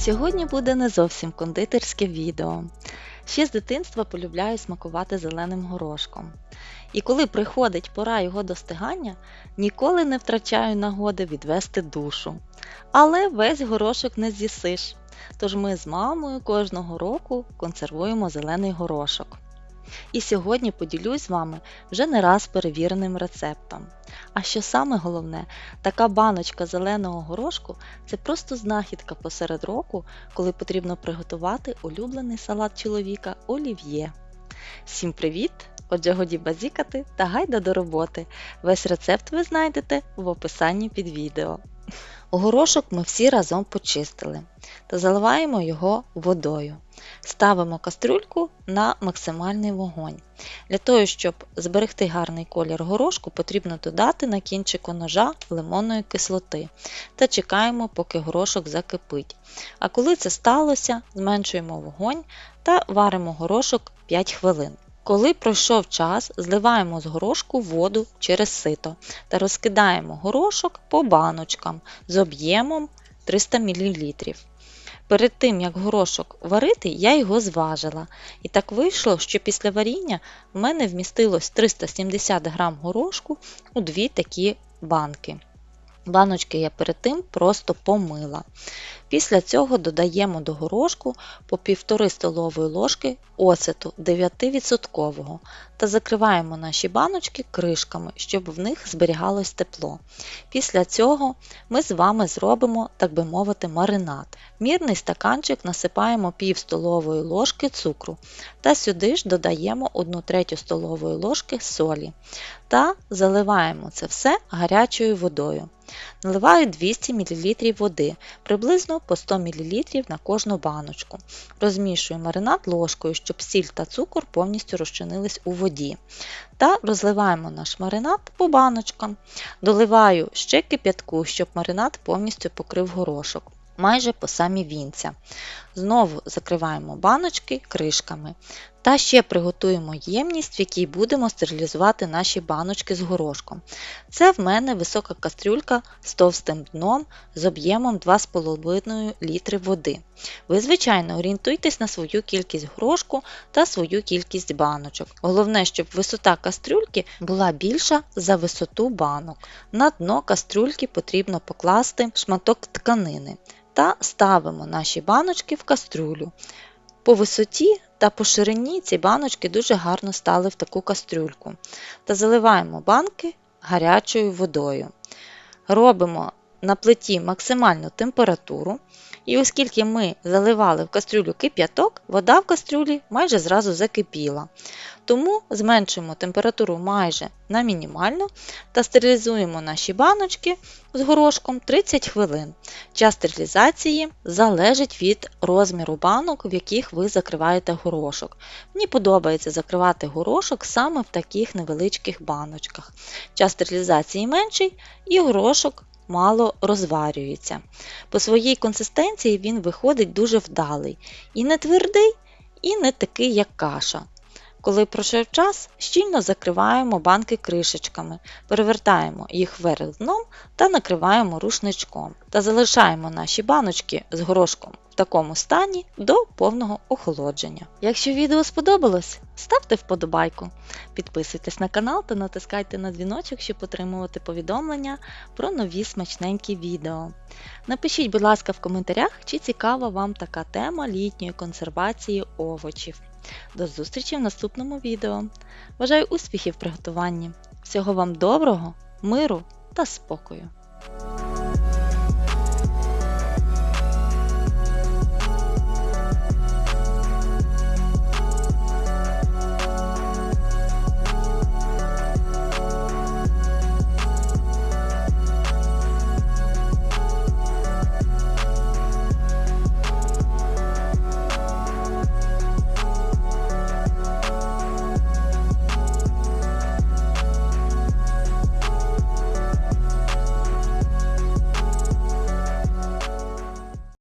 Сьогодні буде не зовсім кондитерське відео. Ще з дитинства полюбляю смакувати зеленим горошком. І коли приходить пора його достигання, ніколи не втрачаю нагоди відвести душу. Але весь горошок не з'їсиш. Тож ми з мамою кожного року консервуємо зелений горошок. І сьогодні поділюсь з вами вже не раз перевіреним рецептом. А що саме головне, така баночка зеленого горошку це просто знахідка посеред року, коли потрібно приготувати улюблений салат чоловіка олів'є. Всім привіт! Отже, годі базікати та гайда до роботи. Весь рецепт ви знайдете в описанні під відео. Горошок ми всі разом почистили та заливаємо його водою. Ставимо кастрюльку на максимальний вогонь. Для того, щоб зберегти гарний колір горошку, потрібно додати на кінчику ножа лимонної кислоти та чекаємо, поки горошок закипить. А коли це сталося, зменшуємо вогонь та варимо горошок 5 хвилин. Коли пройшов час, зливаємо з горошку воду через сито та розкидаємо горошок по баночкам з об'ємом 300 мл. Перед тим, як горошок варити, я його зважила. І так вийшло, що після варіння в мене вмістилось 370 г горошку у дві такі банки. Баночки я перед тим просто помила. Після цього додаємо до горошку по 1,5 столової ложки оцету 9% та закриваємо наші баночки кришками, щоб в них зберігалось тепло. Після цього ми з вами зробимо, так би мовити, маринад. Мірний стаканчик насипаємо пів столової ложки цукру та сюди ж додаємо 1 третю столової ложки солі та заливаємо це все гарячою водою. Наливаю 200 мл води, приблизно по 100 мл на кожну баночку. Розмішую маринад ложкою, щоб сіль та цукор повністю розчинились у воді. Та розливаємо наш маринад по баночкам. Доливаю ще кип'ятку, щоб маринад повністю покрив горошок. Майже по самі вінця. Знову закриваємо баночки кришками. Та ще приготуємо ємність, в якій будемо стерилізувати наші баночки з горошком. Це в мене висока кастрюлька з товстим дном з об'ємом 2,5 літри води. Ви, звичайно, орієнтуйтесь на свою кількість горошку та свою кількість баночок. Головне, щоб висота кастрюльки була більша за висоту банок. На дно кастрюльки потрібно покласти шматок тканини та ставимо наші баночки в кастрюлю. По висоті та по ширині ці баночки дуже гарно стали в таку кастрюльку. Та заливаємо банки гарячою водою. Робимо на плиті максимальну температуру. І оскільки ми заливали в кастрюлю кип'яток, вода в кастрюлі майже зразу закипіла. Тому зменшуємо температуру майже на мінімальну та стерилізуємо наші баночки з горошком 30 хвилин. Час стерилізації залежить від розміру банок, в яких ви закриваєте горошок. Мені подобається закривати горошок саме в таких невеличких баночках. Час стерилізації менший і горошок мало розварюється. По своїй консистенції він виходить дуже вдалий. І не твердий, і не такий, як каша. Коли пройшов час, щільно закриваємо банки кришечками, перевертаємо їх вверх дном та накриваємо рушничком та залишаємо наші баночки з горошком в такому стані до повного охолодження. Якщо відео сподобалось, ставте вподобайку, підписуйтесь на канал та натискайте на дзвіночок, щоб отримувати повідомлення про нові смачненькі відео. Напишіть, будь ласка, в коментарях, чи цікава вам така тема літньої консервації овочів. До зустрічі в наступному відео. Бажаю успіхів в приготуванні! Всього вам доброго, миру та спокою!